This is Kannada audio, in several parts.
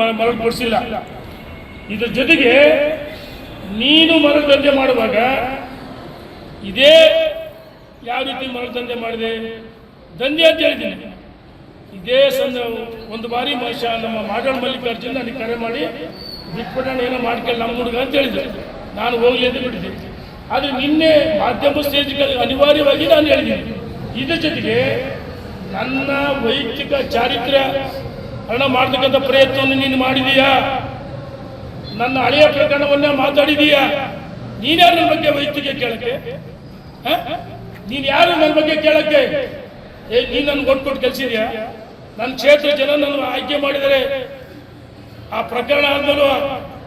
ಮರಳು ಕೊಡಿಸಿಲ್ಲ ಇದ್ರ ಜೊತೆಗೆ ನೀನು ಮರಳು ದಂಧೆ ಮಾಡುವಾಗ ಇದೇ ಯಾವ ರೀತಿ ಮರಳು ದಂಧೆ ಮಾಡಿದೆ? ದಂಧೆ ಅಂತ ಹೇಳಿದ್ದೀನಿ. ಇದೇ ಸಂದ ಒಂದು ಬಾರಿ ಮನುಷ್ಯ ನಮ್ಮ ಮಾಡಲ್ ಮಲ್ಲಿಕಾರ್ಜುನ ನನಗೆ ಕರೆ ಮಾಡಿ ಬಿಟ್ಬಿಡೋಣ ಏನೋ ಮಾಡ್ಕೊಳ್ಳಿ ನಮ್ಮ ಹುಡುಗ ಅಂತ ಹೇಳಿದ್ದೆ ನಾನು ಹೋಗಲಿ ಅಂತ ಬಿಟ್ಟಿದ್ದೆ. ಆದರೆ ನಿನ್ನೆ ಮಾಧ್ಯಮ ಸ್ಟೇಜ್ಗೆ ಅನಿವಾರ್ಯವಾಗಿ ನಾನು ಹೇಳಿದ್ದೀನಿ. ಇದ್ರ ಜೊತೆಗೆ ನನ್ನ ವೈಯಕ್ತಿಕ ಚಾರಿತ್ರ್ಯ ಹಣ ಮಾಡತಕ್ಕಂಥ ಪ್ರಯತ್ನವನ್ನು ನೀನು ಮಾಡಿದೀಯಾ? ನನ್ನ ಹಳೆಯ ಪ್ರಕರಣವನ್ನೇ ಮಾತಾಡಿದೀಯಾ? ನೀನ್ಯಾರು ನನ್ನ ಬಗ್ಗೆ ವೈಯಕ್ತಿಕ ಕೇಳಕ್ಕೆ? ನೀನ್ ಯಾರು ನನ್ನ ಬಗ್ಗೆ ಕೇಳಕ್ಕೆ? ಏ, ನೀನು ನನ್ಗೆ ಕೊಟ್ಟು ಕೊಟ್ಟು ಕಲ್ಸಿದ್ಯಾ ನನ್ನ ಕ್ಷೇತ್ರ ಜನ ನನ್ನ ಆಯ್ಕೆ ಮಾಡಿದರೆ ಆ ಪ್ರಕರಣ ಆದ್ಮೇಲೂ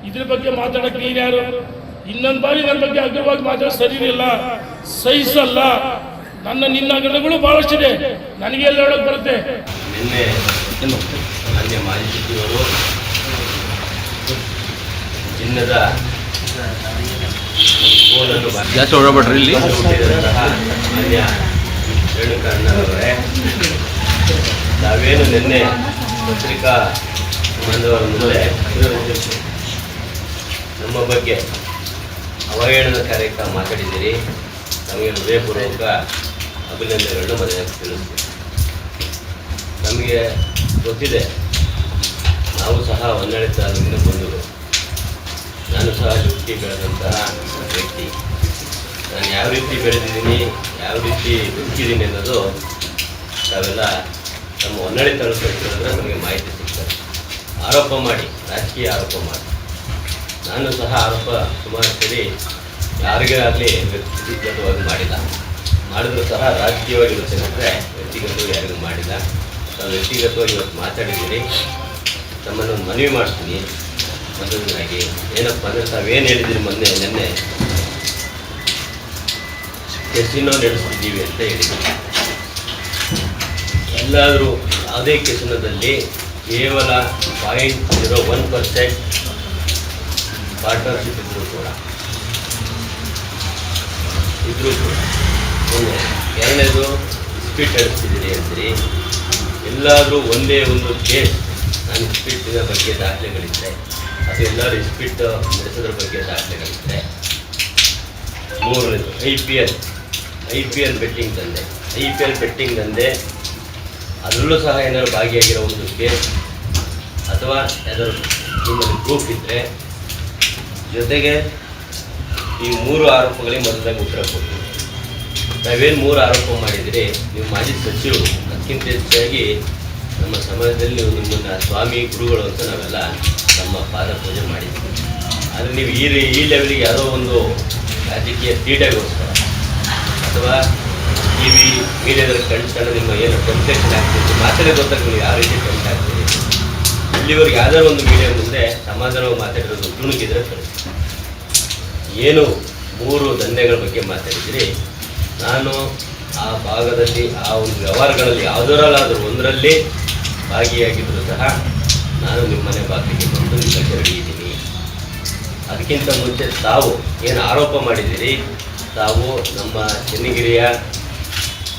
ಇದ್ರ ಬಗ್ಗೆ ಮಾತಾಡಕ್ಕೆ ನೀನ್ಯಾರು ಇನ್ನೊಂದು ಬಾರಿ ನನ್ನ ಬಗ್ಗೆ ಅಗ್ರವಾಗಿ ಮಾತಾಡೋ ಸರಿ ಇಲ್ಲ ಸಹಿಸಲ್ಲ ನನ್ನ ನಿನ್ನ ಅಗ್ರಗಳು ಬಹಳಷ್ಟಿದೆ. ನನಗೆ ಎಲ್ಲ ಹೇಳಕ್ ಬರುತ್ತೆ? ಮಾನ್ಯ ಮಾಜಿ ಸಚಿವರು ಚಿನ್ನದ ಗೋಲನ್ನು ಜಾಸ್ತಿ ಇಲ್ಲಿ. ಹುಟ್ಟಿದಂತಹ ಮಾನ್ಯ ರೇಣುಕಣ್ಣನವರೇ ನಾವೇನು ನಿನ್ನೆ ಪತ್ರಿಕಾ ಬಂದವರ ಮುಂದೆ ನಮ್ಮ ಬಗ್ಗೆ ಅವಹೇಳನಕಾರಕ ಮಾತಾಡಿದ್ದೀರಿ. ನಮಗೆ ಹೃದಯಪೂರ್ವಕ ಅಭಿನಂದನೆಗಳನ್ನು ಮನೆಯ ತಿಳಿಸ್ತೀವಿ ನಮಗೆ ಗೊತ್ತಿದೆ ನಾವು ಸಹ ಹೊನ್ನಾಳಿ ತಾಲೂಕಿನ ಬಂಧುಗಳು ನಾನು ಸಹ ಹುಟ್ಟಿ ಬೆಳೆದಂತಹ ವ್ಯಕ್ತಿ. ನಾನು ಯಾವ ರೀತಿ ಬೆಳೆದಿದ್ದೀನಿ, ಯಾವ ರೀತಿ ಬದುಕಿದ್ದೀನಿ ಅನ್ನೋದು ನಾವೆಲ್ಲ ನಮ್ಮ ಹೊನ್ನಾಳಿ ತಾಲೂಕು ನಮಗೆ ಮಾಹಿತಿ ಸಿಗ್ತದೆ. ಆರೋಪ ಮಾಡಿ, ರಾಜಕೀಯ ಆರೋಪ ಮಾಡಿ. ನಾನು ಸಹ ಆರೋಪ ಸುಮಾರು ಸರಿ ಯಾರಿಗೇ ಆಗಲಿ ವ್ಯಕ್ತಿಗತವಾಗಿ ಮಾಡಿಲ್ಲ. ಮಾಡಿದ್ರು ಸಹ ರಾಜಕೀಯವಾಗಿ ಅಂದರೆ ವ್ಯಕ್ತಿಗತವಾಗಿ ಯಾರಿಗೂ ಮಾಡಿಲ್ಲ. ನಾವು ವ್ಯಕ್ತಿಗತವಾಗಿ ಇವತ್ತು ಮಾತಾಡಿದ್ದೀನಿ ತಮ್ಮನ್ನು ಒಂದು ಮನವಿ ಮಾಡ್ತೀನಿ ಮೊದಲನೇದಾಗಿ ಏನಪ್ಪ ಅಂದರೆ ತಾವೇನು ಹೇಳಿದ್ದೀರಿ ಮೊನ್ನೆ, ನಿನ್ನೆ? ಕೆಸಿನೋ ನಡೆಸ್ತಿದ್ದೀವಿ ಅಂತ ಹೇಳಿದ್ದೀವಿ ಎಲ್ಲಾದರೂ ಯಾವುದೇ ಕೆಸಿನೋದಲ್ಲಿ ಕೇವಲ point zero one percent partnership ಇದ್ದರೂ ಕೂಡ, ಇದ್ರೂ ಕೂಡ. ಒಂದು ಎರಡನೇದು ಡಿಸ್ಪ್ಯೂಟ್ ನಡೆಸ್ತಿದ್ದೀರಿ ಅಂತೀರಿ ಎಲ್ಲಾದರೂ ಒಂದೇ ಒಂದು ಕೇಸ್ ನಾನು ಇಸ್ಪೀಟಿನ ಬಗ್ಗೆ ದಾಖಲೆಗಳಿದ್ದರೆ ಅದು ಎಲ್ಲರೂ ಇಸ್ಪಿಟ್ಟು ನಡೆಸೋದ್ರ ಬಗ್ಗೆ ದಾಖಲೆಗಳಿದ್ದರೆ ಮೂರನೇದು, I P L, I P L betting ತಂದೆ ಐ ಪಿ ಎಲ್ ಬೆಟ್ಟಿಂಗ್ ತಂದೆ ಅದರಲ್ಲೂ ಸಹ ಏನಾದ್ರು ಭಾಗಿಯಾಗಿರೋ ಒಂದು ಕೇಸ್, ಅಥವಾ ಯಾವ್ದಾದ್ರು ನಿಮ್ಮಲ್ಲಿ ಪ್ರೂಫ್ ಇದ್ದರೆ ಜೊತೆಗೆ ಈ ಮೂರು ಆರೋಪಗಳಿಗೆ ಮೊದಲಾಗಿ ಉತ್ತರ ಕೊಡ್ತೀವಿ ನಾವೇನು ಮೂರು ಆರೋಪ ಮಾಡಿದಿರಿ, ನೀವು ಮಾಜಿ ಸಚಿವರು ಅದಕ್ಕಿಂತ ಹೆಚ್ಚಾಗಿ ನಮ್ಮ ಸಮಾಜದಲ್ಲಿ ನಿಮ್ಮನ್ನು ಸ್ವಾಮಿ ಗುರುಗಳು ಅಂತ ನಾವೆಲ್ಲ ನಮ್ಮ ಪಾದ ಪೂಜೆ ಮಾಡಿದ್ವಿ. ಆದರೆ ನೀವು ಈ ರೀ- ಈ ಲೆವೆಲಿಗೆ ಯಾವುದೋ ಒಂದು ರಾಜಕೀಯ ಕ್ರೀಡೆಗೋಸ್ಕರ ಅಥವಾ ಟಿ ವಿ ಮೀಡಿಯಾದಲ್ಲಿ ಕಂಡು ನಿಮ್ಮ ಏನು ಟೆಂಪ್ಟೇಷನ್ ಮಾತಾಡೋ ಗೊತ್ತಾಗ ನೀವು ಯಾವ ರೀತಿ ಟೆಂಪ್ಟ್ ಆಗ್ತೀರಿ ಇಲ್ಲಿವರೆಗೆ ಯಾವ್ದಾದ್ರು ಒಂದು ಮೀಡಿಯಾ ಮುಂದೆ ಸಮಾಧಾನವಾಗಿ ಮಾತಾಡಿರೋದು ತುಣುಕಿದ್ರೆ ಕಳಿಸಿ ಏನು ಮೂರು ದಂಧೆಗಳ ಬಗ್ಗೆ ಮಾತಾಡಿದ್ರಿ ನಾನು ಆ ಭಾಗದಲ್ಲಿ, ಆ ಒಂದು ವ್ಯವಹಾರಗಳಲ್ಲಿ ಯಾವುದರಲ್ಲಾದರೂ ಒಂದರಲ್ಲಿ ಭಾಗಿಯಾಗಿದ್ದರೂ ಸಹ ನಾನು ನಿಮ್ಮನೆ ಬಾಗಿಲಿಗೆ ಬಂದು ನಿಮ್ಮ ತೆರಳಿದ್ದೀನಿ ಅದಕ್ಕಿಂತ ಮುಂಚೆ ತಾವು ಏನು ಆರೋಪ ಮಾಡಿದ್ದೀರಿ? ತಾವು ನಮ್ಮ ಚನ್ನಗಿರಿಯ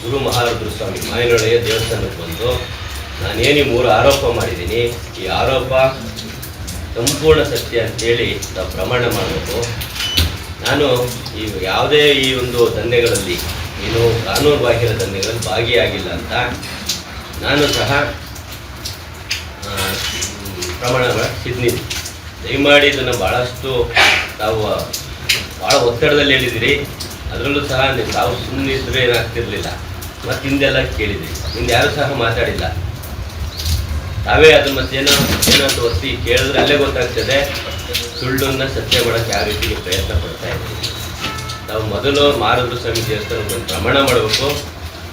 ಗುರು ಮಹಾರುದ್ರ ಸ್ವಾಮಿ ಮಾಯನೊಳೆಯ ದೇವಸ್ಥಾನಕ್ಕೆ ಬಂದು ನಾನೇನು ಮೂರು ಆರೋಪ ಮಾಡಿದ್ದೀನಿ? ಈ ಆರೋಪ ಸಂಪೂರ್ಣ ಸತ್ಯ ಅಂತೇಳಿ ನಾವು ಪ್ರಮಾಣ ಮಾಡಬೇಕು. ನಾನು ಈ ಯಾವುದೇ ಈ ಒಂದು ದಂಧೆಗಳಲ್ಲಿ ಏನು ಕಾನೂನು ಬಾಹಿರ ದಂಧೆಗಳಲ್ಲಿ ಭಾಗಿಯಾಗಿಲ್ಲ ಅಂತ ನಾನು ಸಹ ಆ, ಮ್, ಪ್ರಮಾಣ ಮಾಡಿದ್ದೀನಿ ದಯಮಾಡಿ ಇದನ್ನು ಭಾಳಷ್ಟು ತಾವು ಭಾಳ ಒತ್ತಡದಲ್ಲಿ ಹೇಳಿದಿರಿ ಅದರಲ್ಲೂ ಸಹ ನೀವು ತಾವು ಸುಮ್ಮನಿದ್ರೆ ಏನಾಗ್ತಿರ್ಲಿಲ್ಲ. ಮತ್ತು ಹಿಂದೆಲ್ಲ ಕೇಳಿದ್ರಿ. ಹಿಂದೆ ಯಾರೂ ಸಹ ಮಾತಾಡಿಲ್ಲ. ತಾವೇ ಅದ್ರ ಮತ್ತೆ ಏನೋ ಏನೋ ಅಂತ ಒತ್ತಿ ಕೇಳಿದ್ರೆ ಅಲ್ಲೇ ಗೊತ್ತಾಗ್ತದೆ. ಸುಳ್ಳನ್ನು ಸತ್ಯ ಮಾಡೋಕ್ಕೆ ಯಾವ ರೀತಿ ಪ್ರಯತ್ನ ಪಡ್ತಾ ಇದ್ದೀವಿ ನಾವು ಮೊದಲು ಮಾರುದ್ರ ಸಮಿತಿ ದೇವಸ್ಥಾನಕ್ಕೆ ಒಂದು ಪ್ರಮಾಣ ಮಾಡಬೇಕು.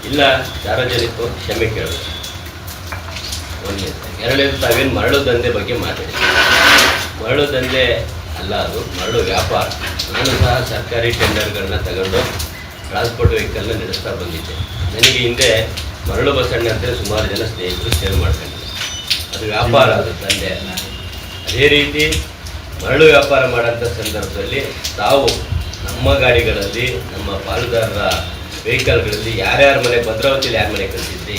ಇಲ್ಲ ಸಾರ್ವಜನಿಕರು ಕ್ಷಮೆ ಕೇಳಬೇಕು. ಒಂದನೇ ಎರಡನೇದು ತಾವೇನು ಮರಳು ದಂಧೆ ಬಗ್ಗೆ ಮಾತಾಡಿ ಮರಳು ದಂಧೆ ಅಲ್ಲ ಅದು, ಮರಳು ವ್ಯಾಪಾರ. ನಾನು ಸಹ ಸರ್ಕಾರಿ ಟೆಂಡರ್ಗಳನ್ನ ತಗೊಂಡು ಟ್ರಾನ್ಸ್ಪೋರ್ಟ್ ವೆಹಿಕಲ್ನ ನಡೆಸ್ತಾ ಬಂದಿದ್ದೆ. ನನಗೆ ಹಿಂದೆ ಮರಳು ಬಸಣ್ಣ ಅಂತ ಸುಮಾರು ಜನ ಸ್ನೇಹಿತರು ಸೇರ್ ಮಾಡ್ಕೊಂಡಿದ್ದೆ ಅದು ವ್ಯಾಪಾರ ಅದು, ದಂಧೆ ಅಲ್ಲ. ಅದೇ ರೀತಿ ಮರಳು ವ್ಯಾಪಾರ ಮಾಡೋಂಥ ಸಂದರ್ಭದಲ್ಲಿ ತಾವು ನಮ್ಮ ಗಾಡಿಗಳಲ್ಲಿ, ನಮ್ಮ ಪಾಲುದಾರರ ವೆಹಿಕಲ್ಗಳಲ್ಲಿ ಯಾರ್ಯಾರ ಮನೆ ಭದ್ರಾವತಿಯಲ್ಲಿ ಯಾರ ಮನೆ ಕಳಿಸಿದ್ರಿ?